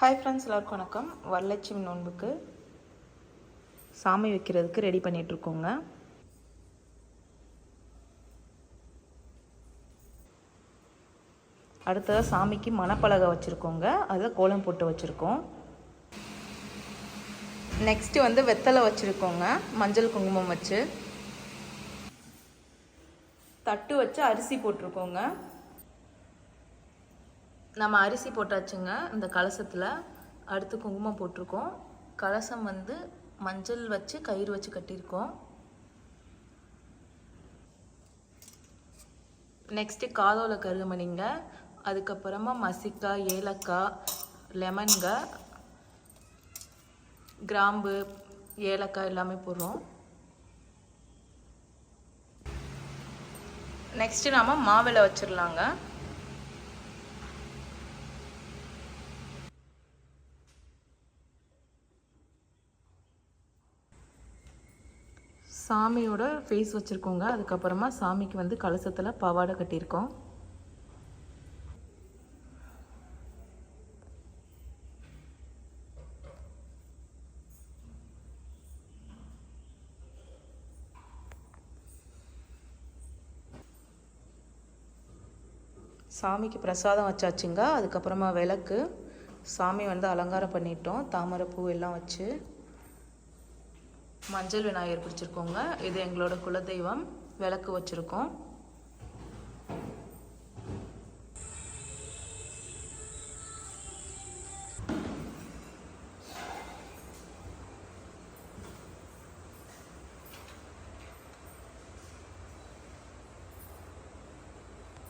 Hi friends எல்லாருக்கும் வணக்கம். வரலட்சுமி நோன்புக்கு சாமி வைக்கிறதுக்கு ரெடி பண்ணிகிட்ருக்கோங்க அடுத்ததாக சாமிக்கு மணப்பலகை வச்சுருக்கோங்க. அதில் கோலம் போட்டு வச்சுருக்கோம். நெக்ஸ்ட்டு வந்து வெத்தலை வச்சுருக்கோங்க. மஞ்சள் குங்குமம் வச்சு. தட்டு வச்சு அரிசி போட்டிருக்கோங்க. நம்ம அரிசி போட்டாச்சுங்க இந்த கலசத்தில். அடுத்து குங்குமம் போட்டிருக்கோம். கலசம் வந்து மஞ்சள் வச்சு கயிறு வச்சு கட்டியிருக்கோம். நெக்ஸ்ட்டு காதோல கருமணிங்க. அதுக்கப்புறமா மசிக்காய் ஏலக்காய் லெமன்க கிராம்பு ஏலக்காய் எல்லாமே போடுறோம். நெக்ஸ்ட்டு நாம் மாவிளை வச்சிடலாங்க சாமியோட ஃபேஸ் வச்சுருக்கோங்க. அதுக்கப்புறமா சாமிக்கு வந்து கலசத்தில் பவாடை கட்டியிருக்கோம். சாமிக்கு பிரசாதம் வச்சாச்சுங்க. அதுக்கப்புறமா விளக்கு. சாமி வந்து அலங்காரம் பண்ணிட்டோம். தாமரை பூ எல்லாம் வச்சு. மஞ்சள் விநாயகர் பிடிச்சிருக்கோங்க. இது எங்களோட குலதெய்வம். விளக்கு வச்சுருக்கோம்.